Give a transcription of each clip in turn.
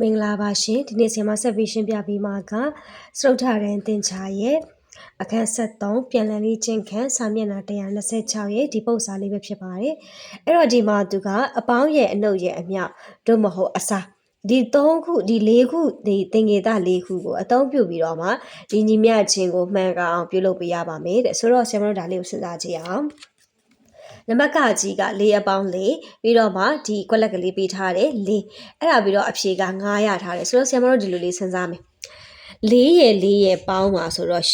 မင်္ဂလာပါရှင်ဒီနေ့ဆင်မဆက်ပြီးရှင်းပြပေးမှာကစရုပ်ထရန်တင်ချာရဲ့အခန်း73ပြန်လည်လေးချင်းခန်းစာမျက်နှာ126ရဲ့ဒီပုတ်စာလေးပဲဖြစ်ပါတယ်အဲ့တော့ဒီမှာသူကအပေါင်းရဲ့အနှုတ်ရဲ့အမြောက်တို့မဟုတ်အစာဒီ3ခုဒီ4ခုဒီသင်္ကေတ4ခုကိုအသုံးပြုပြီးတော့မှဒီညီမျှခြင်းကိုမှန်ကန်အောင်ပြုလုပ်ပေးရပါမယ်တဲ့ဆိုတော့ဆရာမတို့ဒါလေးကိုစဉ်းစားကြည့်အောင် နံပါတ်ကကြီးက၄အပေါင်း၄ပြီးတော့မှဒီကွက်လက်ကလေးပေးထားတယ်၄အဲ့ဒါပြီးတော့အဖြေက9ရထားတယ်ဆိုတော့ဆရာမတို့ဒီလိုလေးစဉ်းစားမယ်၄ရဲ့၄ရဲ့ပေါင်းပါဆိုတော့၈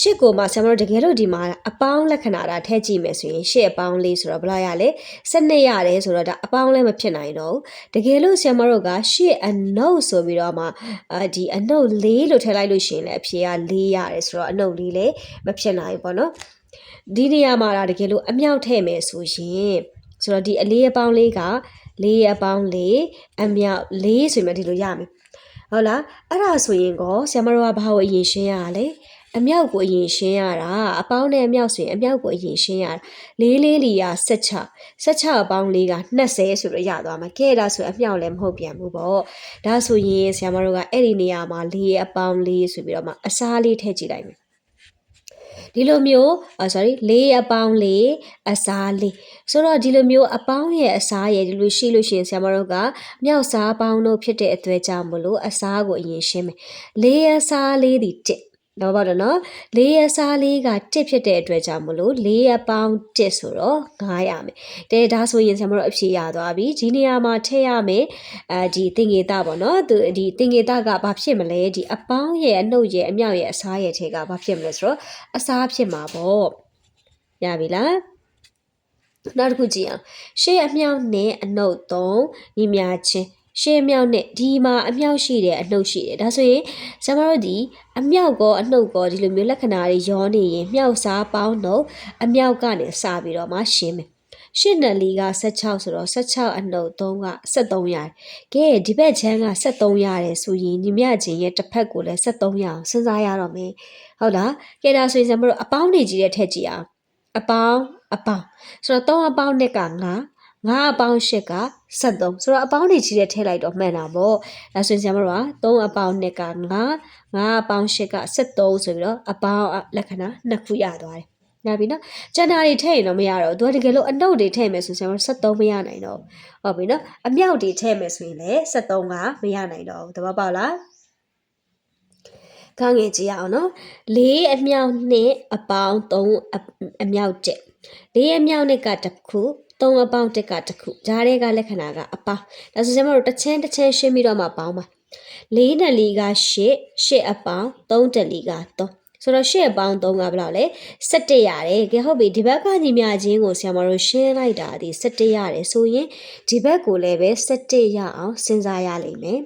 ရှစ်ကိုမှဆရာမတို့တကယ်လို့ဒီမှာအပေါင်းလက္ခဏာတာထည့်ကြည့်မယ်ဆိုရင်ရှစ်အပေါင်းလေးဆိုတော့ဘယ်လောက်ရလဲ12ရတယ်ဆိုတော့ဒါအပေါင်းလည်းမဖြစ်နိုင်တော့ဘူးတကယ်လို့ဆရာမတို့ကရှစ်အနုပ်ဆိုပြီးတော့မှအာဒီအနုပ်လေးလို့ထည့်လိုက်လို့ရှိရင်လည်းအဖြေက4ရတယ်ဆိုတော့အနုပ်လေးလည်းမဖြစ်နိုင်ဘူးပေါ့နော် ဒီနေရာမှာဒါတကယ်လို့အမြောက်ထည့်မယ်ဆိုရင်ဆိုတော့ဒီအလေးအပေါင်းလေးကလေးအပေါင်းလေးအမြောက်လေးဆိုရင်ဒီလိုရမယ်ဟုတ်လားအဲ့ဒါဆိုရင်ကောဆရာမတို့ကဘာကိုအရင်ရှင်းရလဲအမြောက်ကိုအရင်ရှင်းရတာအပေါင်းနဲ့အမြောက်ဆိုရင်အမြောက်ကိုအရင်ရှင်းရတာလေးလေးလီယာ16 16အပေါင်းလေးက20ဆိုတော့ရသွားမှာကဲဒါဆိုအမြောက်လည်းမဟုတ်ပြန်ဘူးပေါ့ဒါဆိုရင်ဆရာမတို့ကအဲ့ဒီနေရာမှာလေးအပေါင်းလေးဆိုပြီးတော့မှအစားလေးထည့်ကြည့်လိုက်မယ် ဒီလိုမျိုး sorry ၄အပေါင်း၄အစား၄ဆိုတော့ဒီလိုမျိုးအပေါင်းရဲ့အစားရဲ့ဒီလိုရှိလို့ရှိရင်ဆရာမတို့ကမြောက်စားပေါင်းတို့ဖြစ်တဲ့အသွဲကြောင့်မလို့အစားကိုအရင်ရှင်းမယ်၄အစား၄ဒီ1 နောက်ပါတော့နော်၄ရက်စားလေးက1ဖြစ်တဲ့အတွက်ကြောင့်မလို့၄ရက်ပေါင်း1ဆိုတော့9ရမယ်တဲဒါဆိုရင်ဆရာမတို့အဖြေရသွားပြီဒီနေရာမှာထည့်ရမယ်အဲဒီသင်္ကေတပေါ့နော်သူဒီသင်္ကေတကဘာဖြစ်မလဲဒီအပေါင်းရဲ့အနှုတ်ရဲ့အမြောက်ရဲ့အစားရဲ့ထဲကဘာဖြစ်မလဲဆိုတော့အစားဖြစ်မှာပေါ့ရပြီလားနောက်တစ်ခုကြည့်အောင်ရှေ့အမြောက်နဲ့အနှုတ်၃ညီမြချင်း ရှေ့မြောက်နဲ့ဒီမှာအမြောက်ရှိတယ်အနှုတ်ရှိတယ်ဒါဆိုရင်ဆရာမတို့ဒီအမြောက်ကောအနှုတ်ကောဒီလိုမျိုးလက္ခဏာတွေရောနေရင်မြောက်စားပေါင်းတော့အမြောက်ကနေစပြီးတော့မှရှင်းမယ်ရှစ်နယ်လီက16ဆိုတော့16အနှုတ်3က73ရတယ်။ကဲဒီဘက်ချမ်းက73ရတယ်ဆိုရင်ညီမချင်းရဲ့တစ်ဖက်ကိုလည်း73ရအောင်စဉ်းစားရတော့မယ်။ဟုတ်လား။ကဲဒါဆိုရင်ကျွန်တော်တို့အပေါင်းနေကြီးတဲ့ထက်ကြည့်အောင်။အပေါင်းအပေါင်းဆိုတော့3အပေါင်းနဲ့က9 9အပေါင်း8က73ဆိုတော့အပေါင်းတွေကြီးတဲ့ထည့်လိုက်တော့မှန်တာပေါ့ဒါဆိုရင်ဆရာမတို့က3အပေါင်း2က9 9အပေါင်း8က73ဆိုပြီးတော့အပေါင်းလက္ခဏာနှစ်ခုရသွားတယ်ရပြီနော်ကျန်တာတွေထည့်ရင်တော့မရတော့သူကတကယ်လို့အနှုတ်တွေထည့်မယ်ဆိုရင်ကျွန်တော်73မရနိုင်တော့ဟုတ်ပြီနော်အမြောက်တွေထည့်မယ်ဆိုရင်လည်း73ကမရနိုင်တော့ဘူးတပတ်ပေါက်လားခန်းငယ်ကြည့်ရအောင်နော်၄အမြောက်နဲ့အပေါင်း3အမြောက်တက်၄အမြောက်နဲ့ကတစ်ခု 3အပေါင်းတစ်ကတစ်ခုဂျားတွေကလက္ခဏာကအပေါင်းဒါဆိုကျွန်တော်တို့တစ်ချင်းတစ်ချင်းရှင်းပြီးတော့မှပေါင်းပါ၄နဲ့၄က8 8အပေါင်း3တက်၄က3ဆိုတော့ရှစ်အပေါင်း3ကဘယ်လောက်လဲ17ရတယ်ကဲဟုတ်ပြီဒီဘက်ကညီမချင်းကိုဆရာမတို့ရှင်းလိုက်တာဒီ17ရတယ်ဆိုရင်ဒီဘက်ကိုလည်းပဲ17ရအောင်စဉ်းစားရလိမ့်မယ်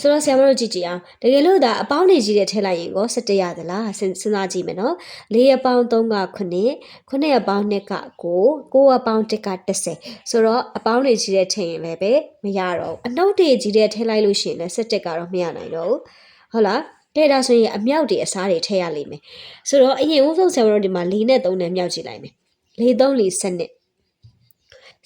ဆိုတော့ဆရာမတို့ကြည့်ကြည့်အောင်တကယ်လို့ဒါအပေါင်းနေကြီးတဲ့ထည့်လိုက်ရင်ကို17ရသလားစဉ်းစားကြည့်မယ်နော်၄အပေါင်း3က9 9အပေါင်း2က9 9အပေါင်း1က10ဆိုတော့အပေါင်းနေကြီးတဲ့ထည့်ရင်လည်းပဲမရတော့ဘူးအနှုတ်တွေကြီးတဲ့ထည့်လိုက်လို့ရှိရင်လည်း17ကတော့မရနိုင်တော့ဘူးဟုတ်လားတဲ့ဒါဆိုရင်အမြောက်တွေအစားတွေထည့်ရလိမ့်မယ်ဆိုတော့အရင်ဦးဆုံးဆရာတို့ဒီမှာ၄နဲ့3နဲ့မြောက်ကြည့်လိုက်မယ်၄3 4 7နဲ့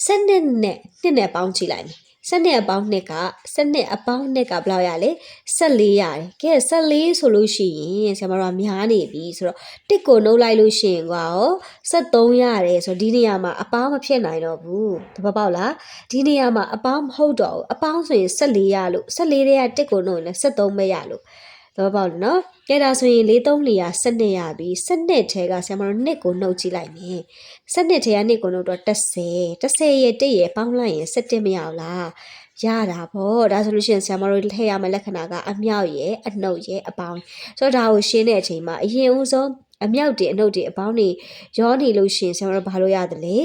7နဲ့2နဲ့ပေါင်းကြည့်လိုက်မယ် စနစ်အပေါင်းနှစ်ကစနစ်အပေါင်းနှစ်ကဘယ်လောက်ရလဲ14ရတယ်ကဲ14ဆိုလို့ရှိရင်ဆရာမတို့ကများနေပြီဆိုတော့တစ်ကိုနှုတ်လိုက်လို့ရှိရင်ကွာရော73ရတယ်ဆိုတော့ဒီနေရာမှာအပေါင်းမဖြစ်နိုင်တော့ဘူးတပတ်ပေါက်လားဒီနေရာမှာအပေါင်းမဟုတ်တော့ဘူးအပေါင်းဆိုရင်14ရလို့14တဲ့ကတစ်ကိုနှုတ်ရင်လည်း73ပဲရလို့တော့ပေါ့နော်ကဲဒါဆိုရင်43လီယာ12ရပြီ12ထဲကဆရာမတို့နှစ်ကိုနှုတ်ကြည့်လိုက်မယ် 12ထဲကနှစ်ကိုနှုတ်တော့30 30ရဲ့1ရဲ့ပေါင်းလိုက်ရင်17မရဘူးလားရတာပေါ့ဒါဆိုလို့ရှိရင်ဆရာမတို့ထည့်ရမယ့်လက္ခဏာကအမြောက်ရဲ့အနှုတ်ရဲ့အပေါင်းဆိုတော့ဒါကိုရှင်းတဲ့အချိန်မှာအရင်ဦးဆုံးအမြောက်တွေအနှုတ်တွေအပေါင်းတွေရောနေလို့ရှိရင်ဆရာတို့ဘာလို့ရတယ်လဲ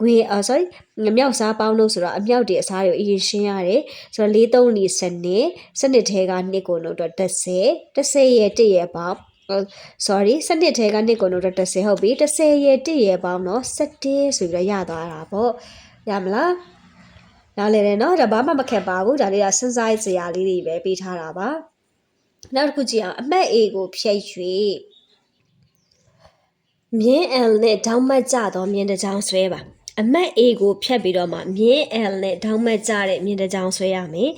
ငွေအာ sorry ငမြောက်စားပေါင်းလို့ဆိုတော့အမြောက်တွေအစားတွေအရင်ရှင်းရတယ်ဆိုတော့၄3 4စနစ်စနစ်ထဲကနှစ်ကိုလို့တော့30 30ရဲ့1ရဲ့ပေါင်း sorry စနစ်ထဲကနှစ်ကိုလို့တော့30ဟုတ်ပြီ30ရဲ့1ရဲ့ပေါင်းတော့17ဆိုပြီးတော့ရသွားတာပေါ့ရမလားနားလေတယ်နော်ဒါဘာမှမခက်ပါဘူးဒါလေးကစဉ်းစားစရာလေးတွေပဲပေးထားတာပါနောက်တစ်ခုကြည့်အောင်အမှတ် A ကိုဖြည့်၍မြင်းအန်နဲ့ဒေါင်းမတ်ကြသောမြင်းတစ်ချောင်းဆွဲပါ အမတ် A ကိုဖြတ်ပြီးတော့မှမြင်း L နဲ့ဒေါင်းမတ်ကြတဲ့မြင်းတစ်ကြောင်ဆွဲရမယ်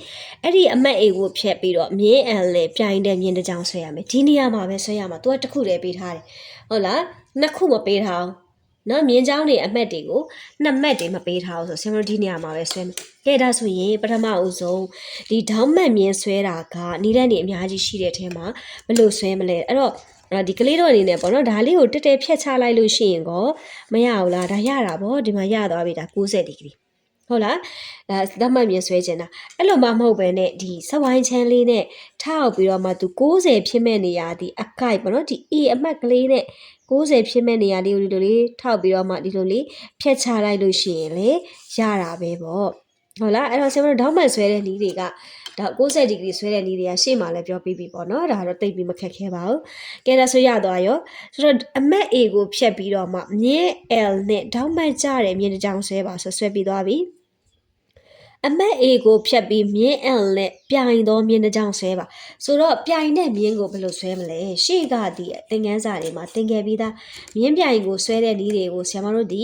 အဲ့ဒီအမတ် A ကိုဖြတ်ပြီးတော့မြင်း L နဲ့ပြိုင်တဲ့မြင်းတစ်ကြောင်ဆွဲရမယ်ဒီနေရာမှာပဲဆွဲရမှာသူကတစ်ခုတည်းပေးထားတယ်ဟုတ်လားနှစ်ခုမပေးထားအောင်နော်မြင်းချောင်းတွေအမတ်တွေကိုနှစ်မတ်တွေမပေးထားဘူးဆိုဆင်မတို့ဒီနေရာမှာပဲဆွဲမယ်ကဲဒါဆိုရင်ပထမအဦးဆုံးဒီဒေါင်းမတ်မြင်းဆွဲတာကနီးတဲ့နေအများကြီးရှိတဲ့အထဲမှာဘယ်လိုဆွဲမလဲအဲ့တော့ အဲ့ဒီကလေးတို့အနေနဲ့ပေါ့နော်ဒါလေးကိုတက်တက်ဖြတ်ချလိုက်လို့ရှိရင်ကောမရဘူးလားဒါရတာပေါ့ဒီမှာရသွားပြီဒါ60ဒီဂရီဟုတ်လားဒါလက်မှတ်မြင်ဆွဲချင်တာအဲ့လိုမှမဟုတ်ပဲနဲ့ဒီစဝိုင်းချမ်းလေးနဲ့ထောက်ပြီးတော့မှသူ60ဖြစ်မဲ့နေရာဒီအကိုက်ပေါ့နော်ဒီ E အမှတ်ကလေးနဲ့60ဖြစ်မဲ့နေရာလေးကိုဒီလိုလေးထောက်ပြီးတော့မှဒီလိုလေးဖြတ်ချလိုက်လို့ရှိရင်လေရတာပဲပေါ့ဟုတ်လားအဲ့တော့ဆင်မတို့ဒေါက်မှန်ဆွဲတဲ့နည်းတွေက ဒါ60ဒီဂရီဆွဲတဲ့နည်းတွေကရှေ့မှာလည်းပြောပြီးပြီပေါ့နော်ဒါတော့တိတ်ပြီးမခက်ခဲပါဘူးကဲဒါဆိုရသွားရောဆိုတော့အမတ် A ကိုဖြတ်ပြီးတော့မှမြင်း L နဲ့ဒေါက်မှန်ကြတဲ့မြင်းတစ်ကြောင်ဆွဲပါဆိုဆွဲပြီးသွားပြီအမတ် A ကိုဖြတ်ပြီးမြင်း L နဲ့ပြိုင်သောမြင်းတစ်ကြောင်ဆွဲပါဆိုတော့ပြိုင်တဲ့မြင်းကိုဘယ်လိုဆွဲမလဲရှေ့ကဒီသင်ခန်းစာတွေမှာသင်ခဲ့ပြီးသားမြင်းပြိုင်ကိုဆွဲတဲ့နည်းတွေကိုဆရာမတို့ဒီ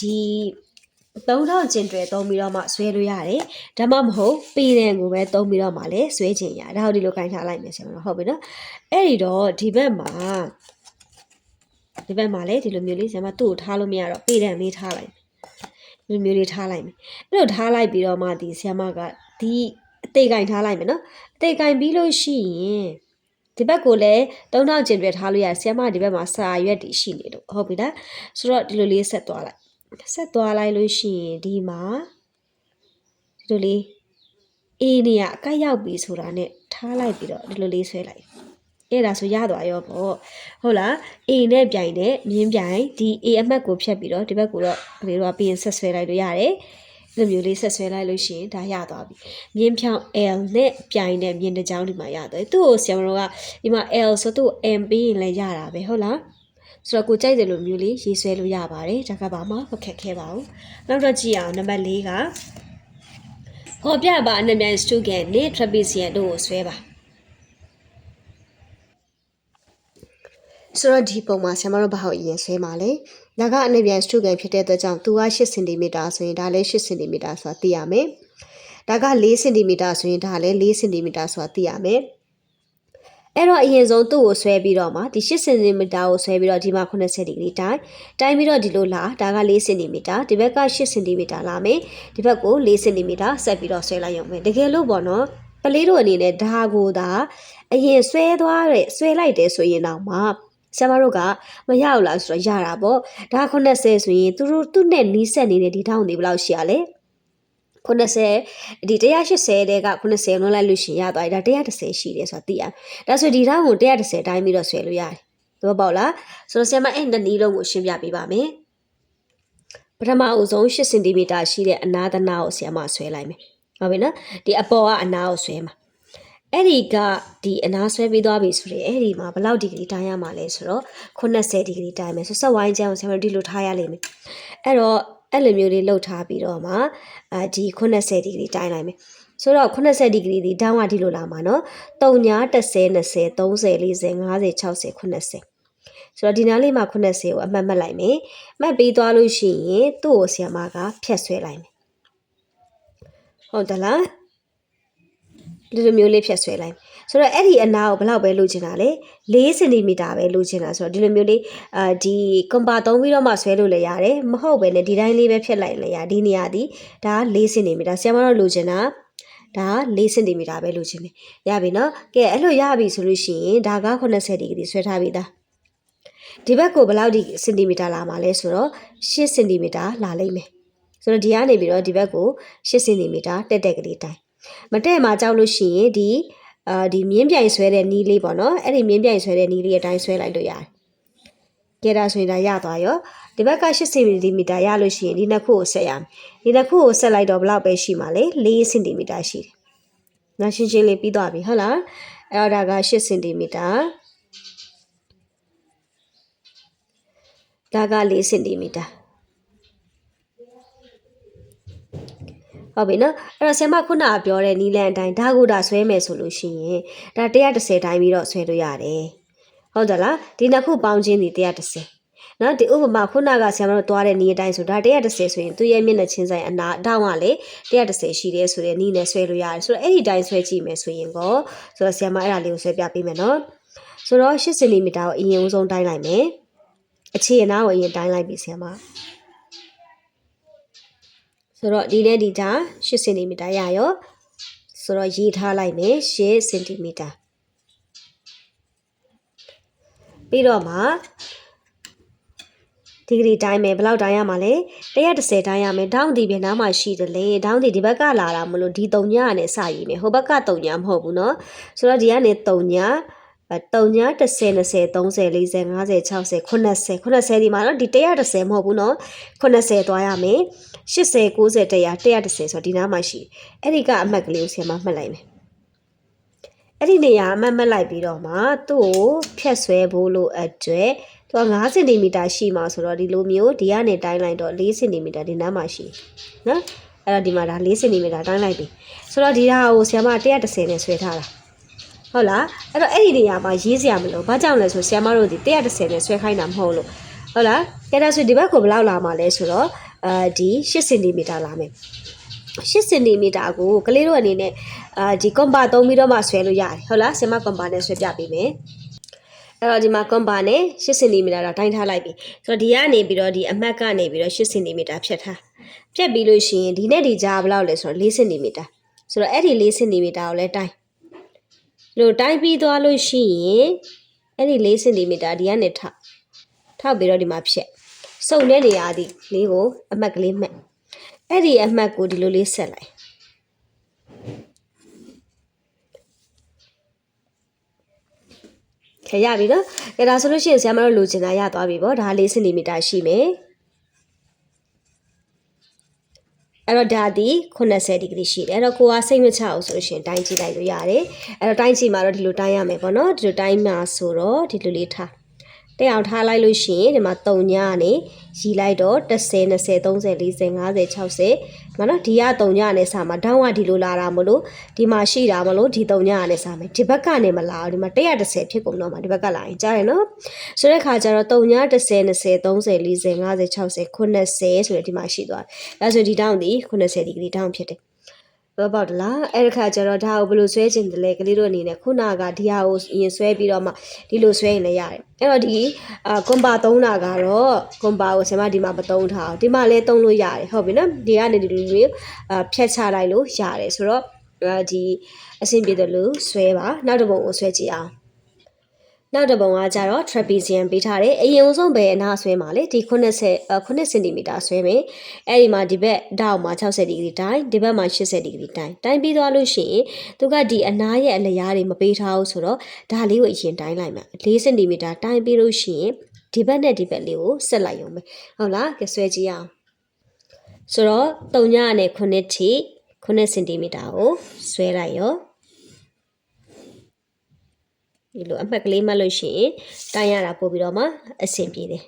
ဒီ 3000ကျင်တွယ်သုံးပြီးတော့မှဆွဲလို့ရတယ်ဒါမှမဟုတ်ပေတဲ့ကိုပဲသုံးပြီးတော့မှလည်းဆွဲချင်ရဒါဟုတ်ဒီလိုခိုင်းထားလိုက်မယ်ဆရာမတို့ဟုတ်ပြီနော်အဲ့ဒီတော့ဒီဘက်မှာဒီဘက်မှာလည်းဒီလိုမျိုးလေးဆရာမသူ့ကိုထားလို့မရတော့ပေတဲ့လေးထားလိုက်ဒီလိုမျိုးလေးထားလိုက်မယ်အဲ့လိုထားလိုက်ပြီးတော့မှဒီဆရာမကဒီအသေးကင်ထားလိုက်မယ်နော်အသေးကင်ပြီးလို့ရှိရင်ဒီဘက်ကိုလည်း3000ကျင်တွယ်ထားလို့ရဆရာမဒီဘက်မှာစာရွက်တည်ရှိနေလို့ဟုတ်ပြီလားဆိုတော့ဒီလိုလေးဆက်သွားလိုက် ဆက်သွားလိုက်လို့ရှိရင်ဒီမှာဒီလိုလေးအေးနေရအကက်ရောက်ပြီဆိုတာနဲ့ထားလိုက်ပြီးတော့ဒီလိုလေးဆွဲလိုက်အဲ့ဒါဆိုရသွားရောပေါ့ဟုတ်လား A နဲ့ပြိုင်တဲ့မြင်းပြိုင်ဒီ A အမှတ်ကိုဖြတ်ပြီးတော့ဒီဘက်ကိုတော့ကလေးတို့ကပြီးရင်ဆက်ဆွဲလိုက်လို့ရတယ်ဒီလိုမျိုးလေးဆက်ဆွဲလိုက်လို့ရှိရင်ဒါရသွားပြီမြင်းဖြောင်း L နဲ့ပြိုင်တဲ့မြင်းတစ်ကြောင်းဒီမှာရသွားတယ်သူ့ကိုဆရာမတို့ကဒီမှာ L ဆိုသူ့ကို M ပြီးရင်လည်းရတာပဲဟုတ်လား ဆိုတော့ကိုကြိုက်တယ်လို့မျိုးလေးရေးဆွဲလို့ရပါတယ်ဒါကဘာမှမခက်ခဲပါဘူးနောက်တော့ကြည့်အောင်နံပါတ်၄ကခေါ်ပြပါအနှံ့မြန်စတူဂန်နဲ့ trapezium တို့ကိုဆွဲပါဆိုတော့ဒီပုံမှာဆရာမတို့ဘာဟုတ်ရင်ဆွဲမှာလဲဒါကအနှံ့မြန်စတူဂန်ဖြစ်တဲ့အတွက်ကြောင့်သူက8စင်တီမီတာဆိုရင်ဒါလည်း8စင်တီမီတာဆိုတာသိရမယ်ဒါက4စင်တီမီတာဆိုရင်ဒါလည်း4စင်တီမီတာဆိုတာသိရမယ် အဲ့တော့အရင်ဆုံးသူ့ကိုဆွဲပြီးတော့မှဒီ8စင်တီမီတာကိုဆွဲပြီးတော့ဒီမှာ80ဒီဂရီတိုင်းတိုင်းပြီးတော့ဒီလိုလာဒါက4စင်တီမီတာဒီဘက်က8စင်တီမီတာလာမယ်ဒီဘက်ကို4စင်တီမီတာဆက်ပြီးတော့ဆွဲလိုက်ရုံပဲတကယ်လို့ပေါ့နော်ကလေးတို့အနေနဲ့ဒါကိုဒါအရင်ဆွဲသွားတဲ့ဆွဲလိုက်တယ်ဆိုရင်တော့မှဆရာမတို့ကမရဘူးလားဆိုတော့ရတာပေါ့ဒါ80ဆိုရင်သူတို့သူ့နဲ့နီးစပ်နေတဲ့ဒီထောင်တွေဘယ်လောက်ရှိရလဲ 90ဒီ180တဲက90လုံးလိုက်လို့ရှိရင်ရသွားပြီဒါ130ရှိတယ်ဆိုတာသိရတယ်။ဒါဆိုဒီထောင်ကို130တိုင်းပြီးတော့ဆွဲလို့ရတယ်။သဘောပေါက်လား။ဆိုတော့ဆရာမအဲ့နှစ်နည်းလုံးကိုရှင်းပြပေးပါမယ်။ပထမအဦးဆုံး8စင်တီမီတာရှိတဲ့အနာသနာကိုဆရာမဆွဲလိုက်မယ်။ဟုတ်ပြီနော်။ဒီအပေါ်ကအနာကိုဆွဲမှာ။အဲ့ဒီကဒီအနာဆွဲပြီးသွားပြီဆိုရင်အဲ့ဒီမှာဘယ်လောက်ဒီဂရီတိုင်းရမှာလဲဆိုတော့80ဒီဂရီတိုင်းမယ်ဆိုဆက်ဝိုင်းချမ်းကိုဆရာမဒီလိုထားရလိမ့်မယ်။အဲ့တော့ အဲ့လိုမျိုးလေးလှုပ်ထားပြီးတော့မှအာဒီ80ဒီဂရီတိုင်းလိုက်မယ်ဆိုတော့80ဒီဂရီဒီတောင်းကဒီလိုလာမှာနော်3ညာ30 20 30 40 50 60 80ဆိုတော့ဒီနားလေးမှာ80ကိုအမှတ်မှတ်လိုက်မယ်မှတ်ပြီးသွားလို့ရှိရင်သူ့ကိုဆီယမကဖြတ်ဆွဲလိုက်မယ်ဟုတ်တယ်လားဒီလိုမျိုးလေးဖြတ်ဆွဲလိုက် ဆိုတော့အဲ့ဒီအနာကိုဘယ်လောက်ပဲလိုချင်တာလဲ4စင်တီမီတာပဲလိုချင်တာဆိုတော့ဒီလိုမျိုးလေးအာဒီကွန်ပါသုံးပြီးတော့မှဆွဲလို့လည်းရတယ်မဟုတ်ပဲねဒီတိုင်းလေးပဲဖြတ်လိုက်လည်းရဒီနေရာဒီဒါ4စင်တီမီတာဆရာမတို့လိုချင်တာဒါ4စင်တီမီတာပဲလိုချင်တယ်ရပြီနော်ကဲအဲ့လိုရပြီဆိုလို့ရှိရင်ဒါက80ဒီဂရီဆွဲထားပြီသားဒီဘက်ကိုဘယ်လောက်ဒီစင်တီမီတာလာမှာလဲဆိုတော့8စင်တီမီတာလာလိမ့်မယ်ဆိုတော့ဒီကနေပြီးတော့ဒီဘက်ကို8စင်တီမီတာတက်တက်ကလေးတိုင်းမတဲ့မှာကြောက်လို့ရှိရင်ဒီ အာဒီမြင်းပြိုင်ဆွဲတဲ့နီးလေးပေါ့နော်အဲ့ဒီမြင်းပြိုင်ဆွဲတဲ့နီးလေးအတိုင်းဆွဲလိုက်လို့ရတယ်။ကြဲတာဆိုရင်ဒါရသွားရောဒီဘက်က80စင်တီမီတာရလို့ရှိရင်ဒီနှစ်ခုကိုဆက်ရမယ်။ဒီနှစ်ခုကိုဆက်လိုက်တော့ဘယ်လောက်ပဲရှိမှာလဲ4စင်တီမီတာရှိတယ်။နောက်ရှင်းရှင်းလေးပြီးသွားပြီဟုတ်လား။အဲ့တော့ဒါက8စင်တီမီတာဒါက4စင်တီမီတာ ဟုတ်ပြီနော်အဲ့တော့ဆင်မခုနကပြောတဲ့နီလန်အတိုင်းဓာကိုဒါဆွဲမယ်ဆိုလို့ရှိရင်ဒါ130တိုင်းပြီးတော့ဆွဲလို့ရတယ်ဟုတ်တယ်လားဒီနှစ်ခုပေါင်းချင်းဒီ130နော်ဒီဥပမာခုနကဆရာမတို့သွားတဲ့နီးအတိုင်းဆိုဒါ130ဆိုရင်သူ့ရဲ့မျက်နှာချင်းဆိုင်အနာအတောင်ကလေ130ရှိတယ်ဆိုတဲ့နီးနဲ့ဆွဲလို့ရတယ်ဆိုတော့အဲ့ဒီတိုင်းဆွဲကြည့်မယ်ဆိုရင်ကောဆိုတော့ဆရာမအဲ့ဒါလေးကိုဆွဲပြပေးမယ်နော်ဆိုတော့8စင်တီမီတာကိုအရင်ဦးဆုံးတိုင်းလိုက်မယ်အခြေအနာကိုအရင်တိုင်းလိုက်ပြီဆရာမ ဆိုတော့ဒီနဲ့ဒီတာ8စင်တီမီတာရရောဆိုတော့ရေးထားလိုက်မယ်8စင်တီမီတာပြီးတော့မှဒီဂရီတိုင်းမယ်ဘယ်လောက်တိုင်းရမှာလဲ130တိုင်းရမယ်ဒေါင်းဒီပြန်နားမှာရှိတယ်လေဒေါင်းဒီဒီဘက်ကလာတာမလို့ဒီ3ညနဲ့စရည်မယ်ဟိုဘက်က3ညမဟုတ်ဘူးเนาะဆိုတော့ဒီကနေ3ညအဲ 3ညာ30 20 30 40 50 60 80 80ဒီမှာနော်ဒီ130မဟုတ်ဘူးနော်80သွားရမယ်80 90 100 130ဆိုတော့ဒီနားမှာရှိအဲ့ဒီကအမှတ်ကလေးကိုဆရာမမှတ်လိုက်မယ်အဲ့ဒီနေရာအမှတ်မှတ်လိုက်ပြီးတော့မှသူ့ကိုဖြတ်ဆွဲဖို့လို့အတွက်သူက5စင်တီမီတာရှိမှာဆိုတော့ဒီလိုမျိုးဒီကနေတိုင်းလိုက်တော့4စင်တီမီတာဒီနားမှာရှိနော်အဲ့တော့ဒီမှာဒါ4စင်တီမီတာတိုင်းလိုက်ပြီဆိုတော့ဒီဟာကိုဆရာမ130နဲ့ဆွဲထားတာ ဟုတ်လားအဲ့တော့အဲ့ဒီနေရာမှာရေးစရာမလိုဘာကြောင့်လဲဆိုဆရာမတို့ဒီ130နဲ့ဆွဲခိုင်းတာမဟုတ်လို့ဟုတ်လားကဲဒါဆိုဒီဘက်ကိုဘယ်လောက်လာမှာလဲဆိုတော့အာဒီ8စင်တီမီတာလာမယ်8စင်တီမီတာကိုကလေးတို့အနေနဲ့အာဒီကွန်ပါသုံးပြီးတော့မှဆွဲလို့ရတယ်ဟုတ်လားဆင်မကွန်ပါနဲ့ဆွဲပြပေးမယ်အဲ့တော့ဒီမှာကွန်ပါနဲ့8စင်တီမီတာတော့တိုင်းထားလိုက်ပြီဆိုတော့ဒီကနေပြီးတော့ဒီအမှတ်ကနေပြီးတော့8စင်တီမီတာဖြတ်ထားဖြတ်ပြီးလို့ရှိရင်ဒီနဲ့ဒီကြားဘယ်လောက်လဲဆိုတော့4စင်တီမီတာဆိုတော့အဲ့ဒီ4စင်တီမီတာကိုလည်းတိုင်း လို့တိုင်းပြီးသွားလို့ရှိရင်အဲ့ဒီ4စင်တီမီတာဒီကနေထောက်ထောက်ပြီးတော့ဒီမှာဖြတ်စုံတဲ့နေရာဒီလေးကိုအမှတ်ကလေးမှတ်အဲ့ဒီအမှတ်ကိုဒီလိုလေးဆက်လိုက်ခရပြီနော်။ဒါဆိုလို့ရှိရင်ဆရာမတို့လိုချင်တာရသွားပြီပေါ့။ဒါ4စင်တီမီတာရှိမယ်။ အဲ့တော့ဒါဒီ80ဒီဂရီရှိတယ်အဲ့တော့ကိုကစိတ်မချအောင်ဆိုလို့ရှိရင်တိုင်းကြည့်လိုက်လို့ရတယ်အဲ့တော့တိုင်းကြည့်မှာတော့ဒီလိုတိုင်းရမယ်ပေါ့နော်ဒီလိုတိုင်းမှာဆိုတော့ဒီလိုလေးထား တက်အောင်ထားလိုက်လို့ရှိရင်ဒီမှာ3ညကနေရီလိုက်တော့30 20 30 40 50 60မနော်ဒီက3ညနဲ့စမှာဒေါင်းကဒီလိုလာတာမလို့ဒီမှာရှိတာမလို့ဒီ3ညနဲ့စမယ်ဒီဘက်ကနေမလာဘူးဒီမှာ130ဖြစ်ကုန်တော့မှာဒီဘက်ကလာရင်ကြားရနော်ဆိုတဲ့ခါကျတော့3ည30 20 30 40 50 60 90ဆိုရဒီမှာရှိသွားတယ်ဒါဆိုဒီဒေါင်းဒီ90ဒီဂရီဒေါင်းဖြစ်တယ် ဘောပေါက်တလားအဲ့ဒီခါကျတော့ဒါကိုဘယ်လိုဆွဲချင်တယ်လဲကလေးတို့အနေနဲ့ခုနကဒီဟာကိုရင်ဆွဲပြီးတော့မှဒီလိုဆွဲရင်လည်းရတယ်အဲ့တော့ဒီအာကွန်ပါသုံးတာကတော့ကွန်ပါကိုဆင်မဒီမှာမသုံးထားအောင်ဒီမှာလည်းသုံးလို့ရတယ်ဟုတ်ပြီနော်ဒီကနေဒီလိုမျိုးအာဖြတ်ချလိုက်လို့ရတယ်ဆိုတော့ဒီအဆင်ပြေတယ်လို့ဆွဲပါနောက်တစ်ပုံကိုဆွဲကြည့်အောင် နောက်တစ်ပုံကကြတော့ trapezium ပေးထားတယ်အရင်ဆုံးပဲအနာဆွဲမှာလေဒီ90 9 cm ဆွဲမယ်အဲ့ဒီမှာဒီဘက်ဒေါက်မှာ60ဒီဂရီတိုင်းဒီဘက်မှာ80ဒီဂရီတိုင်းတိုင်းပြီးသွားလို့ရှိရင်သူကဒီအနာရဲ့အလျားတွေမပေးထားဘူးဆိုတော့ဒါလေးကိုအရင်တိုင်းလိုက်မှာ4 cm တိုင်းပြီးလို့ရှိရင်ဒီဘက်နဲ့ဒီဘက်လေးကိုဆက်လိုက်ရုံပဲဟုတ်လားကဲဆွဲကြည့်အောင်ဆိုတော့3ညနဲ့9ထိ9 cm ကိုဆွဲလိုက်ရော ဒီလိုအမှတ်ကလေးမှတ်လို့ရှိရင်တိုင်းရတာပို့ပြီးတော့မှအဆင်ပြေတယ်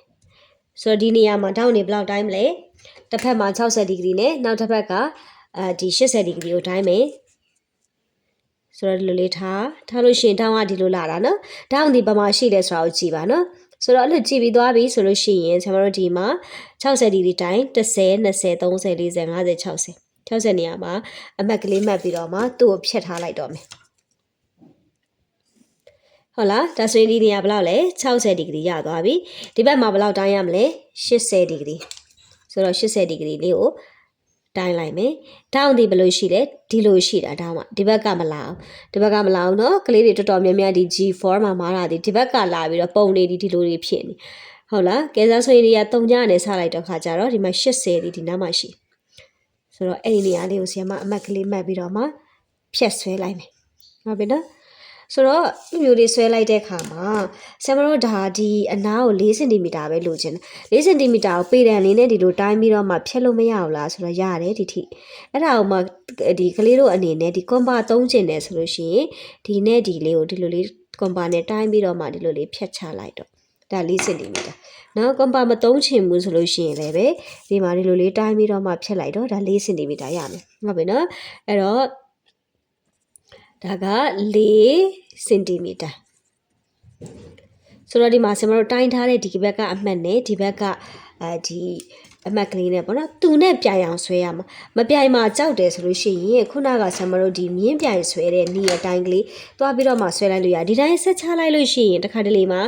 ဆိုတော့ဒီနေရာမှာထောက်နေဘယ်လောက်တိုင်းမလဲတစ်ဖက်မှာ60ဒီဂရီနဲ့နောက်တစ်ဖက်ကအဲဒီ80ဒီဂရီကိုတိုင်းမယ်ဆိုတော့ဒီလိုလေးထားထားလို့ရှိရင်တောင်းကဒီလိုလာတာနော်တောင်းဒီဘာမှရှိတယ်ဆိုတာကိုကြည့်ပါနော်ဆိုတော့အဲ့လိုကြည့်ပြီးသွားပြီဆိုလို့ရှိရင်ကျွန်တော်တို့ဒီမှာ60ဒီဂရီတိုင်း30 20 30 40 50 60 60နေရာမှာအမှတ်ကလေးမှတ်ပြီးတော့မှသူ့ကိုဖြတ်ထားလိုက်တော့မယ် ဟုတ်လားဒါဆိုရင်ဒီနေရာဘယ်လောက်လဲ60ဒီဂရီရသွားပြီဒီဘက်မှာဘယ်လောက်တိုင်းရမလဲ80ဒီဂရီဆိုတော့80ဒီဂရီလေးကိုတိုင်းလိုက်မယ်တောင်းဒီဘယ်လိုရှိလဲဒီလိုရှိတာတောင်းမှာဒီဘက်ကမလာအောင်ဒီဘက်ကမလာအောင်เนาะကလေးတွေတော်တော်များများဒီ G4 မှာမားတာဒီဒီဘက်ကလာပြီးတော့ပုံနေဒီဒီလိုတွေဖြစ်နေဟုတ်လားကဲစားဆိုရင်ဒီက3ညနဲ့ဆလိုက်တော့ခါကြတော့ဒီမှာ80ဒီဒီနားမှာရှိဆိုတော့အဲ့ဒီနေရာလေးကိုဆီယမအမှတ်ကလေးမှတ်ပြီးတော့မှဖြတ်ဆွဲလိုက်မယ်ဟုတ်ပြီနော် ဆိုတော့ဒီမျိုးလေးဆွဲလိုက်တဲ့ခါမှာဆမ်မတို့ဒါဒီအနားကို4စင်တီမီတာပဲလိုချင်တယ်4စင်တီမီတာကိုပေတံလေးနဲ့ဒီလိုတိုင်းပြီးတော့မှဖြတ်လို့မရဘူးလားဆိုတော့ရတယ်ဒီထိအဲ့ဒါကိုမှဒီကလေးတို့အနေနဲ့ဒီကွန်ပါသုံးချင်တယ်ဆိုလို့ရှိရင်ဒီနဲ့ဒီလေးကိုဒီလိုလေးကွန်ပါနဲ့တိုင်းပြီးတော့မှဒီလိုလေးဖြတ်ချလိုက်တော့ဒါ4စင်တီမီတာနော်ကွန်ပါမသုံးချင်ဘူးဆိုလို့ရှိရင်လည်းပဲဒီမှာဒီလိုလေးတိုင်းပြီးတော့မှဖြတ်လိုက်တော့ဒါ4စင်တီမီတာရမယ်ဟုတ်ပြီနော်အဲ့တော့ ဒါက4စင်တီမီတာဆိုတော့ဒီမှာဆင်မတို့တိုင်းထားတဲ့ဒီဘက်ကအမှတ်နဲ့ဒီဘက်ကအဲဒီအမှတ်ကလေးနဲ့ပေါ့နော်သူနဲ့ပြိုင်အောင်ဆွဲရမှာမပြိုင်မှာကြောက်တယ်ဆိုလို့ရှိရင်ခုနကဆင်မတို့ဒီမြင်းပြိုင်ဆွဲတဲ့နီးအတိုင်းကလေးသွားပြီးတော့မှဆွဲလိုက်လို့ရဒီတိုင်းဆက်ချလိုက်လို့ရှိရင်တစ်ခါတလေမှာ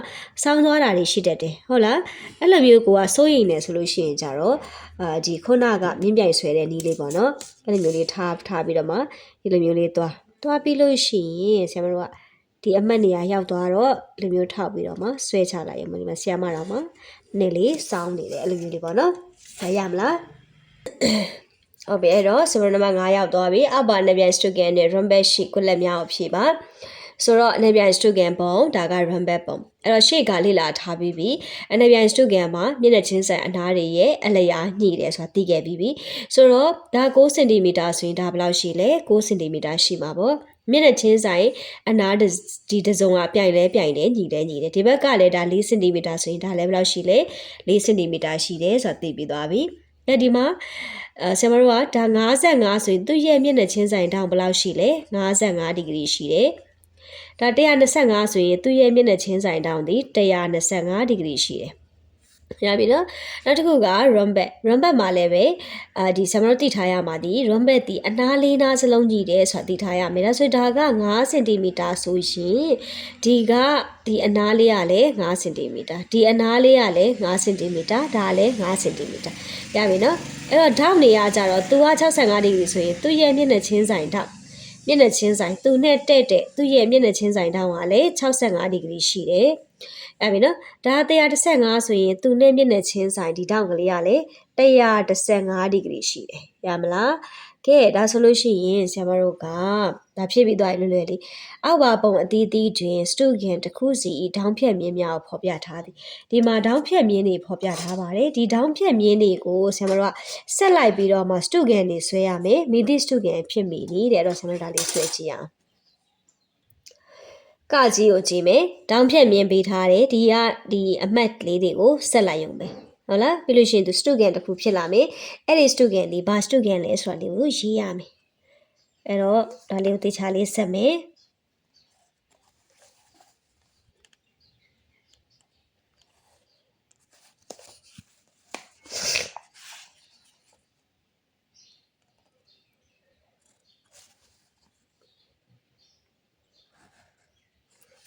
စောင်းသွားတာတွေရှိတတ်တယ်ဟုတ်လားအဲ့လိုမျိုးကိုကစိုးရိမ်နေဆိုလို့ရှိရင်ကြတော့အာဒီခုနကမြင်းပြိုင်ဆွဲတဲ့နီးလေးပေါ့နော်အဲ့လိုမျိုးလေးထားထားပြီးတော့မှဒီလိုမျိုးလေးသွား သွားပြီးလို့ရှိရင်ဆင်မတို့ကဒီအမှတ်နေရာရောက်သွားတော့ဒီလိုမျိုးထောက်ပြီးတော့မှဆွဲချလိုက်ရမှာဒီမှာဆီယမတော့မှနည်းလေးစောင်းနေတယ်အဲ့လိုမျိုးလေးပေါ့နော်ဒါရမလားဟုတ်ပြီအဲ့တော့စမနံပါတ်9ရောက်သွားပြီအဘာနေပြန်စတူကန်နဲ့ rumble sheet ကိုလက်များအဖြေပါ ဆိုတော့အနေပြန်စတူကန်ပုံဒါက rumble ပုံအဲ့တော့ရှေ့ကလေ့လာထားပြီးပြီအနေပြန်စတူကန်မှာမျက်နှာချင်းဆိုင်အနားတွေရဲ့အလျာညှိတယ်ဆိုတာသိခဲ့ပြီးပြီဆိုတော့ဒါ6 cm ဆိုရင်ဒါဘယ်လောက်ရှိလဲ6 cm ရှိမှာပေါ့မျက်နှာချင်းဆိုင်အနားဒီတစုံကပြိုင်လဲပြိုင်တယ်ညီလဲညီတယ်ဒီဘက်ကလည်းဒါ4 cm ဆိုရင်ဒါလည်းဘယ်လောက်ရှိလဲ4 cm ရှိတယ်ဆိုတာသိပြီးသွားပြီအဲဒီမှာအဲဆရာမတို့ကဒါ55ဆိုရင်သူ့ရဲ့မျက်နှာချင်းဆိုင်တောင်ဘယ်လောက်ရှိလဲ55ဒီဂရီရှိတယ် ဒါ125ဆိုရင်သူ့ရဲ့မျက်နှာချင်းဆိုင်တောင်ဒီ125ဒီဂရီရှိတယ်ရပြီနော်နောက်တစ်ခုက rumbat rumbat မှာလည်းပဲအာဒီဆမ်မတို့သိထားရမှာဒီ rumbat ဒီအနားလေးနားစလုံးကြီးတယ်ဆိုတာသိထားရမယ်ဒါဆိုဒါက9 cm ဆိုရင်ဒီကဒီအနားလေးကလည်း9 cm ဒီအနားလေးကလည်း9 cm ဒါလည်း9 cm ရပြီနော်အဲ့တော့ဓာတ်နေရကြတော့သူက65ဒီဂရီဆိုရင်သူ့ရဲ့မျက်နှာချင်းဆိုင်ဓာတ် မျက်နှာချင်းဆိုင်သူနဲ့တဲ့တဲ့သူ့ရဲ့မျက်နှာချင်းဆိုင်ဓာတ်ကလည်း65ဒီဂရီရှိတယ်အဲ့ပြီနော်ဒါ135ဆိုရင်သူနဲ့မျက်နှာချင်းဆိုင်ဒီတောက်ကလေးကလေ115ဒီဂရီရှိတယ်ရမလား ကဲဒါဆိုလို့ရှိရင်ဆရာမတို့ကဒါဖြစ်ပြီးသွားပြီလွယ်လွယ်လေးအောက်ပါပုံအသီးသီးတွင်စတုဂန်တစ်ခုစီဒေါင်းဖြတ်မြင်းများကိုဖော်ပြထားသည်ဒီမှာဒေါင်းဖြတ်မြင်းတွေဖော်ပြထားပါတယ်ဒီဒေါင်းဖြတ်မြင်းတွေကိုဆရာမတို့ကဆက်လိုက်ပြီးတော့မှစတုဂန်တွေဆွဲရမယ်မိသည့်စတုဂန်ဖြစ်မိနည်းတဲ့အဲ့တော့ဆရာမတို့ဒါလေးဆွဲကြည့်အောင်ကကြီးကိုကြည့်မယ်။ဒေါင်းဖြတ်မြင်ပေးထားတယ်ဒီကဒီအမှတ်လေးတွေကိုဆက်လိုက်ရုံပဲ။ ဟုတ်လားပြီးလို့ရှိရင်သူစတုကန်တစ်ခုဖြစ်လာမယ်။အဲ့ဒီစတုကန်လေးဘာစတုကန်လဲဆိုတာလေးကိုရေးရမယ်။အဲ့တော့ဒါလေးကိုတေချာလေးဆက်မယ်။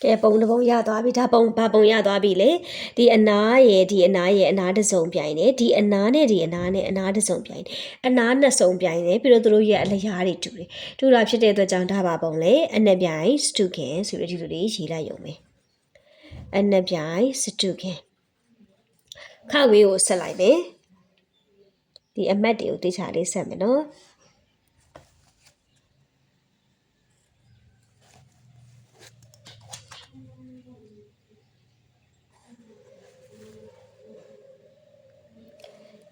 ကဲပုံတစ်ပုံရသွားပြီဒါပုံဘာပုံရသွားပြီလေဒီအနားရဲ့ဒီအနားရဲ့အနားတစ်စုံပြိုင်တယ်ဒီအနားနဲ့ဒီအနားနဲ့အနားတစ်စုံပြိုင်တယ်အနားနှစ်စုံပြိုင်တယ်ပြီးတော့သူတို့ရဲ့အလျားတွေတူတယ်တူတာဖြစ်တဲ့အတွက်ကြောင့်ဒါပါပုံလေအနှစ်ပြိုင်စတူခင်ဆိုပြီးဒီလိုလေးရေးလိုက်ရုံပဲအနှစ်ပြိုင်စတူခင်ခဝေးကိုဆက်လိုက်မယ်ဒီအမတ်တွေကိုတေချာလေးဆက်မယ်နော်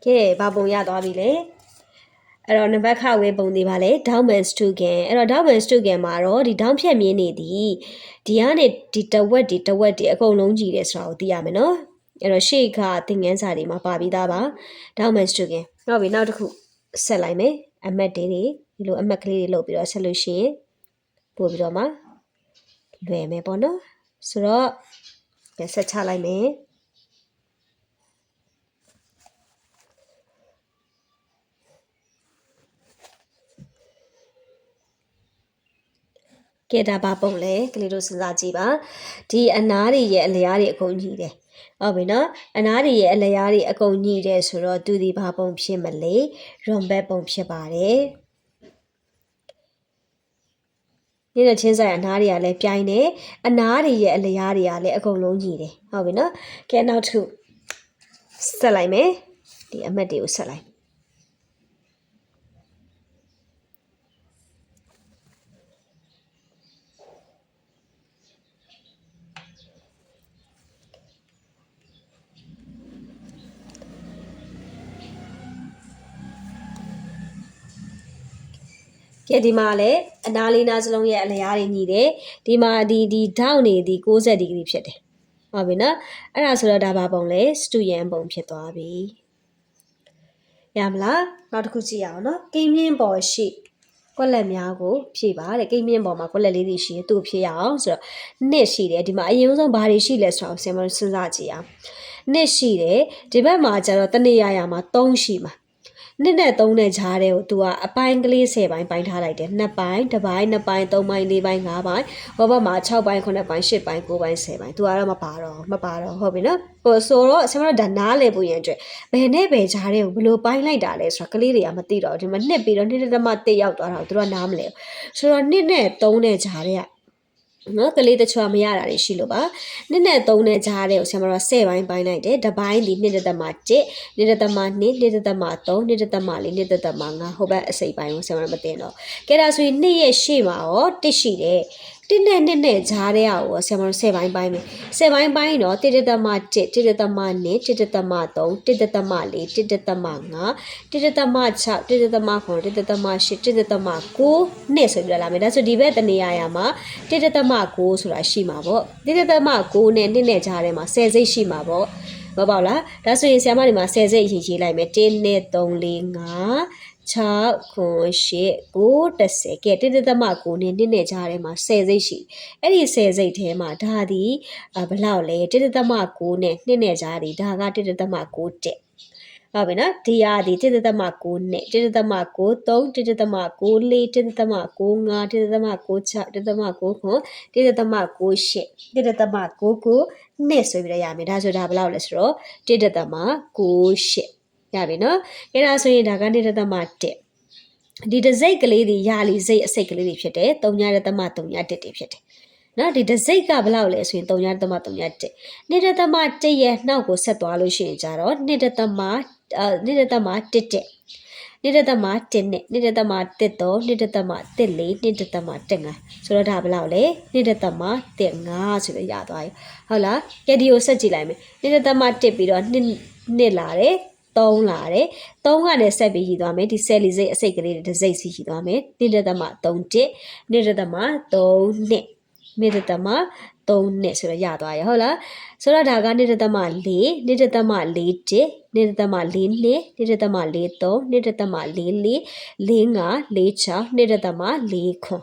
ကဲဘာပုံရသွားပြီလဲအဲ့တော့နံပါတ်ခဝဲပုံတွေပါလေ Downman Stugan အဲ့တော့ Downman Stugan မှာတော့ဒီ down ဖြတ်မြင်းနေသည်ဒီကနေဒီတဝက်ဒီတဝက်ဒီအကုန်လုံးကြည့်တယ်ဆိုတာကိုသိရမယ်နော်အဲ့တော့ရှေ့ကသင်ငန်းစာတွေမှာပါပြီးသားပါ Downman Stugan နောက်ပြီနောက်တစ်ခုဆက်လိုက်မယ်အမတ်တွေဒီလိုအမတ်ကလေးတွေလုပ်ပြီးတော့ဆက်လို့ရှိရင်ပို့ပြီးတော့မှလွယ်မယ်ပေါ့နော်ဆိုတော့ဆက်ချလိုက်မယ် ကဲဒါပါပုံလဲကလေးတို့စဉ်းစားကြည့်ပါဒီအနားတွေရဲ့အလျားတွေအကုန်ညီတယ်ဟုတ်ပြီနော်အနားတွေရဲ့အလျားတွေအကုန်ညီတယ်ဆိုတော့သူဒီဘာပုံဖြစ်မလဲရွန်ဘက်ပုံဖြစ်ပါတယ်နေတဲ့ချင်းဆိုင်အနားတွေကလည်းပြိုင်တယ်အနားတွေရဲ့အလျားတွေကလည်းအကုန်လုံးညီတယ်ဟုတ်ပြီနော်ကဲနောက်တစ်ခုဆက်လိုက်မယ်ဒီအမတ်တွေကိုဆက်လိုက် ကဲဒီမှာလည်းအနာလေးနာစလုံးရဲ့အလျားတွေညီတယ်ဒီမှာဒီဒီဓာတ်နေဒီ60ဒီဂရီဖြစ်တယ်ဟုတ်ပြီနော်အဲ့ဒါဆိုတော့ဒါပါပုံလဲစတူယန်ပုံဖြစ်သွားပြီရမလားနောက်တစ်ခုကြည့်ရအောင်နော်ကိန်းမြင့်ပေါ်ရှိကွက်လက်များကိုဖြည့်ပါတဲ့ကိန်းမြင့်ပေါ်မှာကွက်လက်လေးတွေရှိရင်သူ့ဖြည့်ရအောင်ဆိုတော့နှစ်ရှိတယ်ဒီမှာအရင်ဆုံးဘာတွေရှိလဲဆိုတော့ဆင်မစဉ်းစားကြည့်အောင်နှစ်ရှိတယ်ဒီဘက်မှာကျတော့တနေရရမှာ3ရှိမှာ နှစ်နဲ့3နဲ့ဂျားတဲ့ကို तू ကအပိုင်းကလေး10ပိုင်းပိုင်းထားလိုက်တယ်နှစ်ပိုင်းတစ်ပိုင်းနှစ်ပိုင်းသုံးပိုင်းလေးပိုင်းငါးပိုင်းဟောဘက်မှာ6ပိုင်း9ပိုင်း10ပိုင်း9ပိုင်း10ပိုင်း तू ကတော့မပါတော့မပါတော့ဟုတ်ပြီနော်ဟိုဆိုတော့ဆင်မတို့ဒါနားလေပူရင်အတွက်ဘယ်နဲ့ဘယ်ဂျားတဲ့ကိုဘယ်လိုပိုင်းလိုက်တာလဲဆိုတော့ကလေးတွေကမသိတော့ဘူးဒီမှာနှစ်ပြီးတော့နှစ်တစ်မတိတ်ရောက်သွားတာကိုသူတို့ကနားမလဲဘူးဆိုတော့နှစ်နဲ့3နဲ့ဂျားတဲ့က နော်ကလေးတချို့ကမရတာတွေရှိလို့ပါနှစ်နဲ့သုံးနဲ့ကြားတဲ့ကိုဆရာမတော်10ပိုင်းပိုင်းလိုက်တယ်တစ်ပိုင်းဒီနှစ်သက်မ1နှစ်သက်မ2နှစ်သက်မ3နှစ်သက်မ4နှစ်သက်မ5ဟိုဘက်အစိပ်ပိုင်းကိုဆရာမတော်မတင်တော့ကဲဒါဆိုရင်နှစ်ရဲ့ရှေ့မှာရောတစ်ရှိတယ် တစ်နဲ့နှစ်နဲ့ဂျားတဲ့ဟာကိုဆရာမတို့10ပိုင်းပိုင်းမယ်10ပိုင်းပိုင်းတော့တစ်တက်သမ1တစ်တက်သမ2တစ်တက်သမ3တစ်တက်သမ4တစ်တက်သမ5တစ်တက်သမ6တစ်တက်သမ9တစ်တက်သမ8တစ်တက်သမ9နှစ်ဆိုပြီးတော့လာမယ်ဒါဆိုဒီဘက်တနေရာရာမှာတစ်တက်သမ9ဆိုတာရှိမှာပေါ့တစ်တက်သမ9နဲ့နှစ်နဲ့ဂျားထဲမှာ10စိတ်ရှိမှာပေါ့မပေါ့လားဒါဆိုရင်ဆရာမဒီမှာ10စိတ်ရေးရေးလိုက်မယ်1နဲ့3 4 5 6ခု8 9 10ကဲတိတိသမ9နဲ့နှစ်နဲ့ကြားထဲမှာ10စိတ်ရှိအဲ့ဒီ10စိတ်ထဲမှာဒါဒီဘလောက်လဲတိတိသမ9နဲ့နှစ်နဲ့ကြားဒီဒါကတိတိသမ9တက်ဟုတ်ပြီနော်ဒီဟာဒီတိတိသမ9နဲ့တိတိသမ9 3တိတိသမ9 4တိတိသမ9 5တိတိသမ9 6တိတိသမ9ခွန်တိတိသမ9 8တိတိသမ9 9နှစ်ဆိုပြီးတော့ရမယ်ဒါဆိုဒါဘယ်လောက်လဲဆိုတော့တိတိသမ9 8 ရပြီနော်အဲ့ဒါဆိုရင်ဒါကနေသမ1ဒီတစိတ်ကလေးတွေရာလီစိတ်အစိတ်ကလေးတွေဖြစ်တယ်3ညရသမ3ည1တွေဖြစ်တယ်နော်ဒီတစိတ်ကဘယ်လောက်လဲဆိုရင်3ညသမ3ည1နေ့သမ1ရဲ့နှောက်ကိုဆက်သွားလို့ရှိရင်ကြတော့နေ့သမအာနေ့သမ1တက်နေ့သမ1နဲ့နေ့သမ1တော့နေ့သမ1 4နေ့သမ1 5ဆိုတော့ဒါဘယ်လောက်လဲနေ့သမ1 5ဆိုပြီးရသွားပြီဟုတ်လားကဲဒီကိုဆက်ကြည့်လိုက်မယ်နေ့သမ1ပြီးတော့နှစ်နှစ်လာတယ် 3လာတယ်3ကနေဆက်ပြီးရှိသွားမယ်ဒီဆယ်လီစိတ်အစိတ်ကလေးတွေတစ်စိတ်စီရှိသွားမယ်နိဒသမ3တစ်နိဒသမ3နှစ်နိဒသမ3နှစ်ဆိုတော့ရသွားရဟုတ်လားဆိုတော့ဒါကနိဒသမ4နိဒသမ4တစ်နိဒသမ4နှစ်နိဒသမ4 3နိဒသမ4 4 4 5 4 6နိဒသမ4ခွန်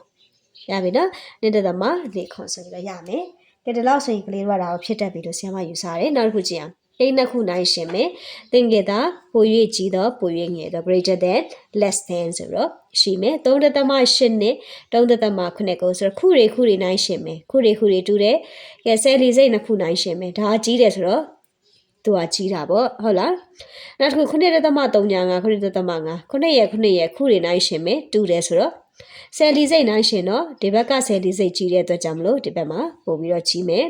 ရပြီနော်နိဒသမ4ခွန်ဆိုပြီးတော့ရမယ်ကဲဒီလောက်ဆိုရင်ကလေးတို့ကဒါကိုဖြစ်တတ်ပြီလို့ဆရာမယူဆတယ်နောက်တစ်ခုကြည့်အောင် အိမ်နှစ်ခုနိုင်ရှင်မယ်သင်္ကေတပို၍ကြီးသောပို၍ငယ်သော greater than less than ဆိုတော့ရှိမယ်3.8နဲ့3.9ကိုဆိုတော့ခုတွေခုတွေနိုင်ရှင်မယ်ခုတွေခုတွေတူတယ်ကဲဆယ်လီစိတ်နှစ်ခုနိုင်ရှင်မယ်ဒါကြီးတယ်ဆိုတော့သူကကြီးတာပေါ့ဟုတ်လားနောက်တစ်ခု9.35 9.5 9ရဲ့9ရဲ့ခုတွေနိုင်ရှင်မယ်တူတယ်ဆိုတော့ဆယ်လီစိတ်နိုင်ရှင်တော့ဒီဘက်ကဆယ်လီစိတ်ကြီးတဲ့အတွက်ကြောင့်မလို့ဒီဘက်မှာပို့ပြီးတော့ကြီးမယ်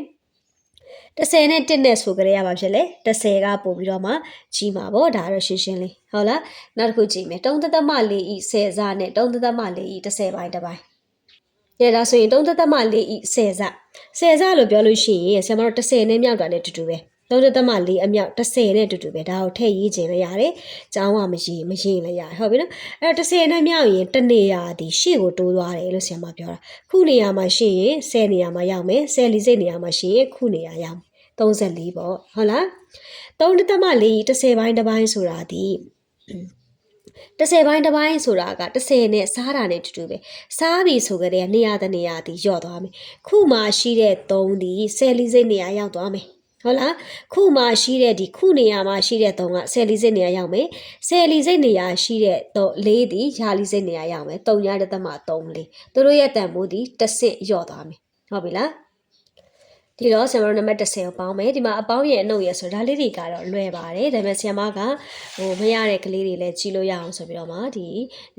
30နဲ့1နဲ့ဆိုကြရပါဖြစ်လေ30ကပို့ပြီးတော့မှကြီးမှာပေါ့ဒါတော့ရှင်းရှင်းလေးဟုတ်လားနောက်တစ်ခုကြည့်မယ်3သမ4ဤ10စားနဲ့3သမ4ဤ30ပိုင်းတစ်ပိုင်းရဒါဆိုရင်3သမ4ဤ10စား10စားလို့ပြောလို့ရှိရင်ဆရာမတို့30နဲ့မြောက်တာနဲ့တူတူပဲ3သမ4အမြောက်30နဲ့တူတူပဲဒါကိုထည့်ရေးခြင်းလည်းရတယ်။ကျောင်းကမရေးမရေးလည်းရတယ်ဟုတ်ပြီနော်။အဲ့တော့30နဲ့မြောက်ရင်တနေရာဒီရှေ့ကိုတိုးသွားတယ်လို့ဆရာမပြောတာ။ခုနေရာမှာရှိရင်10နေရာမှာရောက်မယ်။10လီစိတ်နေရာမှာရှိရင်ခုနေရာရောက် 34ပေါ့ဟုတ်လား3.4 30ပိုင်းတစ်ပိုင်းဆိုတာဒီ30ပိုင်းတစ်ပိုင်းဆိုတာက30နဲ့စားတာနဲ့တူတူပဲစားပြီဆိုကြတဲ့နေရာတနေရာဒီညော့သွားမယ်ခုမှရှိတဲ့3ဒီဆယ်လီစိတ်နေရာရောက်သွားမယ်ဟုတ်လားခုမှရှိတဲ့ဒီခုနေရာမှာရှိတဲ့3ကဆယ်လီစိတ်နေရာရောက်မယ်ဆယ်လီစိတ်နေရာရှိတဲ့4ဒီယာလီစိတ်နေရာရောက်မယ်3ရတဲ့သမ3လေးသူတို့ရဲ့တန်ဖိုးဒီတစ်ဆင့်ညော့သွားမယ်ဟုတ်ပြီလား ဒီတော့ဆရာမတို့နံပါတ်30ကိုပေါင်းမယ်ဒီမှာအပေါင်းရဲ့အနှုတ်ရဲ့ဆိုဒါလေးတွေကတော့လွယ်ပါတယ်ဒါပေမဲ့ဆရာမကဟိုမရတဲ့ကလေးတွေလည်းကြီးလို့ရအောင်ဆိုပြီးတော့မှဒီ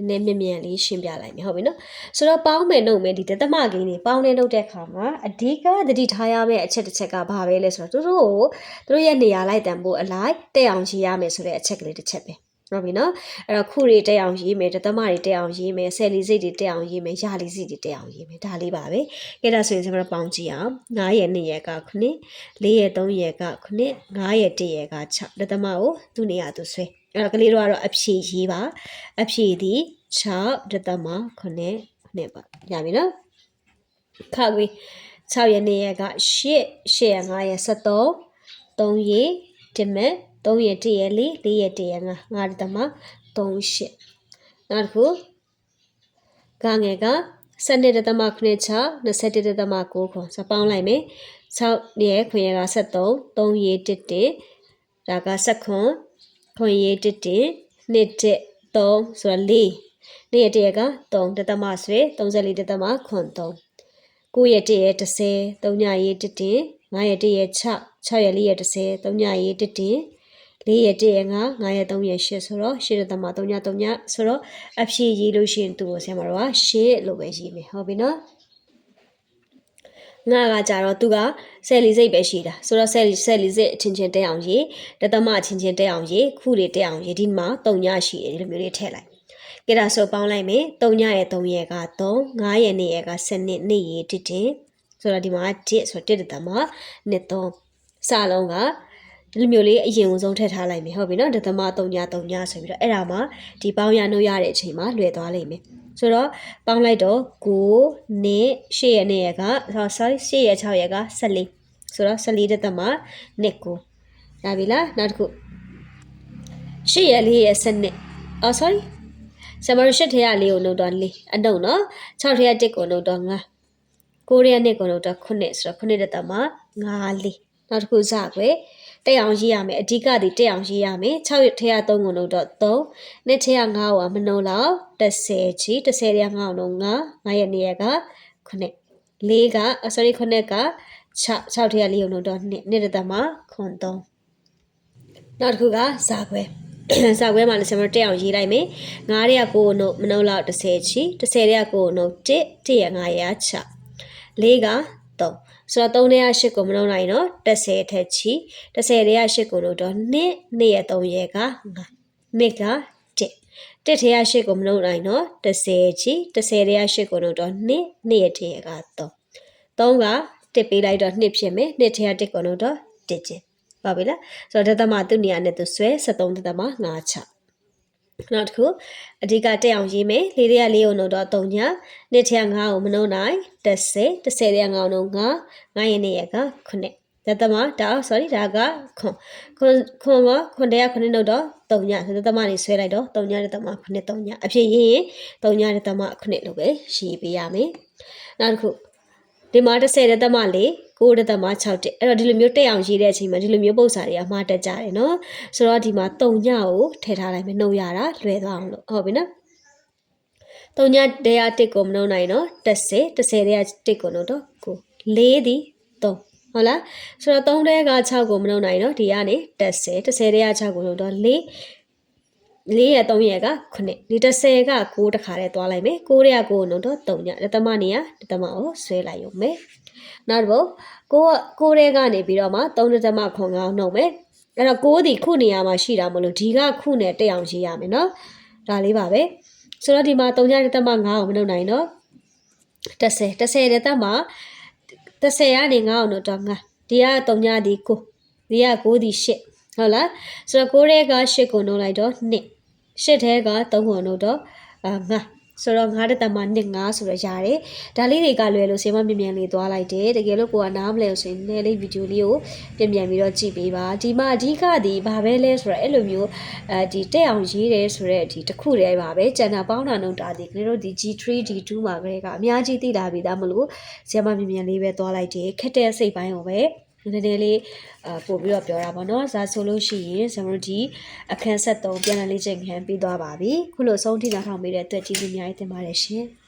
နည်းနည်းမြင်မြန်လေးရှင်းပြလိုက်မယ်ဟုတ်ပြီနော်ဆိုတော့ပေါင်းမယ်နှုတ်မယ်ဒီတသမကိန်းတွေပေါင်းနေနှုတ်တဲ့အခါမှာအဓိကသတိထားရမယ့်အချက်တစ်ချက်ကဘာပဲလဲဆိုတော့သူတို့ကိုသူတို့ရဲ့နေရာလိုက်တန်ဖို့အလိုက်တက်အောင်ရေးရမယ်ဆိုတဲ့အချက်ကလေးတစ်ချက်ပဲ ဟုတ်ပြီနော်အဲ့တော့ခုတွေတက်အောင်ရေးမယ်တသမတွေတက်အောင်ရေးမယ်ဆယ်လီစိတ်တွေတက်အောင်ရေးမယ်ရာလီစိတ်တွေတက်အောင်ရေးမယ်ဒါလေးပါပဲကဲဒါဆိုရင်ကျွန်တော်ပေါင်းကြည့်အောင်9ရဲ့2ရဲ့က9 4ရဲ့3ရဲ့က9 5ရဲ့1ရဲ့က6တသမကိုသူ့နေရာသူဆွဲအဲ့တော့ကလေးတို့ကတော့အဖြေရေးပါအဖြေဒီ6တသမ9 9ပါရပြီနော်ခါကွေး6ရဲ့2ရဲ့က8 8ရဲ့5ရဲ့73 3ရဲ့ဒီမဲ့ 3ရက်1ရက်4 4ရက်1ရက်5 5တမ38နောက်တစ်ခုကငယ်က12.96 21.9ခွန်စပေါင်းလိုက်မယ်6ရဲ့ခွန်ရက73 3ရေ1 1ဒါက7ခွန်ခွန်ရေ1 1 2 3ဆိုတော့4နေ့ရက်တရက3တသမဆွဲ34တသမခွန်3 9ရက်တရ30 3ညရေ1 1 9ရက်တရ6 6ရက်4ရက်30 3ညရေ1 1 4ရက်1ရက်5 5ရက်3ရက်8ဆိုတော့8ရက်သမ3ည3ညဆိုတော့အဖြေရေးလို့ရှိရင်သူ့ကိုဆရာမတော်က8လို့ပဲရေးမယ်ဟုတ်ပြီနော်ငါကကြတော့သူကဆယ်လီစိတ်ပဲရှိတာဆိုတော့ဆယ်လီဆယ်လီစိတ်အချင်းချင်းတက်အောင်ရေးတသမအချင်းချင်းတက်အောင်ရေးခုတွေတက်အောင်ရေးဒီမှာ3ညရှိတယ်ဒီလိုမျိုးလေးထည့်လိုက်ကြဒါဆိုပေါင်းလိုက်မယ်3ညရဲ့3ရက်က3 5ရဲ့2ရက်က7နှစ်2ရေတစ်တစ်ဆိုတော့ဒီမှာ1ဆိုတော့1တသမနှစ်3စလုံးက ဒီလိုမျိုးလေးအရင်ဆုံးထည့်ထားလိုက်မယ်ဟုတ်ပြီနော်ဒသမ3ည3ညဆိုပြီးတော့အဲ့ဒါမှဒီပေါင်းရနှုတ်ရတဲ့အချိန်မှာလွယ်သွားလိမ့်မယ်ဆိုတော့ပေါင်းလိုက်တော့9နှစ်8ရက်နေ့ရက်က sorry 8ရက်6ရက်က14ဆိုတော့14ဒသမနှစ်9ရပြီလားနောက်တစ်ခု8ရက်4ရက်7အော် sorry ဆမရရှစ်ထဲရလေးကိုနှုတ်တော့4အနှုတ်နော်6ထဲရ1ကိုနှုတ်တော့9 9ရက်နှစ်ကိုနှုတ်တော့9ဆိုတော့9ဒသမ5လေးနောက်တစ်ခုစကွယ် တက်အောင်ရေးရမယ်အဓိကဒီတက်အောင်ရေးရမယ်6ရက်ထဲရ3ကိုနှုတ်တော့3နှစ်ထဲရ5ကိုမနှုတ်လောက်30ချီ30ထဲရ5ကိုနှုတ်9 9ရက်နေ့ရက9 4က sorry 9က6 6ထဲရ4ကိုနှုတ်တော့2နှစ်ဒသမခွန်3နောက်တစ်ခုကဇာခွဲစာခွဲမှာလည်းဆရာမတက်အောင်ရေးလိုက်မယ်။9ရက်ကိုနှုတ်မနှုတ်လောက်30ချီ30ရက်ကိုနှုတ်1 1ရက်9ရက်6 4က3 ဆိုတော့3ရက်8ကိုမနှုတ်နိုင်တော့30ထက်ချီ30ရက်8ကိုနှုတ်တော့2 2ရက်3ရက်က9 2က1တစ်ထက်8ကိုမနှုတ်နိုင်တော့30ချီ30ရက်8ကိုနှုတ်တော့2 2ရက်1ရက်က3 3ကတစ်ပေးလိုက်တော့2ဖြစ်မယ်2ထက်1ကိုနှုတ်တော့1ချီပါပြီလားဆိုတော့ဒသမသူ့နေရာနဲ့သူဆွဲ73ဒသမ5ချ နောက်တစ်ခုအဓိကတက်အောင်ရေးမယ်လေးတွေကလေးကိုနှုတ်တော့3ညနှစ်ထက်5ကိုမနှုတ်နိုင်30 30တဲ့5ကိုနှုတ်5 9ရဲ့နေ့ရက9ဒသမဒါ sorry ဒါကခွန်ခွန်ခွန်ကခွန်တဲ့9နှုတ်တော့3ညဆိုဒသမနေဆွဲလိုက်တော့3ညဒသမ9 3ညအဖြစ်ရေးရင်3ညဒသမ9လို့ပဲရေးပေးရမယ်နောက်တစ်ခု ဒီမှာ30ဒသမ4 9ဒသမ6တက်အဲ့တော့ဒီလိုမျိုးတက်အောင်ရေးတဲ့အချိန်မှာဒီလိုမျိုးပုံစံတွေကမှားတက်ကြတယ်နော်ဆိုတော့ဒီမှာ3ညကိုထည့်ထားလိုက်မယ်နှုတ်ရတာလွယ်သွားအောင်လို့ဟုတ်ပြီနော်3ညတရား1ကိုမနှုတ်နိုင်တော့30 30တရား1ကိုနှုတ်တော့9 4ဒီ3ဟုတ်လားဆိုတော့3တဲက6ကိုမနှုတ်နိုင်တော့ဒီကနေ30 30တဲက6ကိုနှုတ်တော့4 4ရက်3ရက်က9ဒီ30က6တခါတည်းသွားလိုက်မယ်6ရက်ကိုနှုတ်တော့3ညတသမနေရတသမကိုဆွဲလိုက်ရုံပဲနောက်တစ်ပုတ်ကိုကကိုတဲ့ကနေပြီးတော့မှ3တမခွန်ကောင်းနှုတ်မယ်အဲ့တော့ကိုဒီခုနေရာမှာရှိတာမလို့ဒီကခုနဲ့တက်အောင်ရေးရမယ်နော်ဒါလေးပါပဲဆိုတော့ဒီမှာ3ညတမ9အောင်မနှုတ်နိုင်တော့30 30တမ30ကနေ9အောင်နှုတ်တော့9ဒီက3ညဒီ9ဒီက9ဒီ8 ဟုတ်လားဆိုတော့9တဲ့က8ကိုနှုတ်လိုက်တော့2 8ထဲက3ခုနှုတ်တော့အာ9ဆိုတော့9တက်တမနှစ်9ဆိုတော့ရတယ်ဒါလေးတွေကလွယ်လို့စေမမြင်မြန်လေးသွားလိုက်တယ်တကယ်လို့ကိုကနားမလဲဆိုရင်နည်းလေးဗီဒီယိုလေးကိုပြင်ပြန်ပြီးတော့ကြည့်ပေးပါဒီမှာအဓိကဒီဘာပဲလဲဆိုတော့အဲ့လိုမျိုးအဲဒီတက်အောင်ရေးတယ်ဆိုတော့ဒီတစ်ခုတည်းပါပဲကျန်တာပေါင်းတာနှုတ်တာဒီကလေးတို့ဒီ G3 D2 မှာကလေးကအများကြီးသိတာပြီးသားမလို့စေမမြင်မြန်လေးပဲသွားလိုက်တယ်ခက်တဲ့စိတ်ပိုင်းကိုပဲ နည်းနည်းလေးအာပို့ပြီးတော့ပြောတာပေါ့နော်။ဇာဆိုလို့ရှိရင်ကျွန်တော်တို့ဒီအခန်းဆက်သုံးပြန်လည်လေ့ကျင့်ခန်းပြီးသွားပါပြီ။ခုလိုဆုံးထိနားထောင်ပေးတဲ့အတွက်ကျေးဇူးအများကြီးတင်ပါတယ်ရှင်။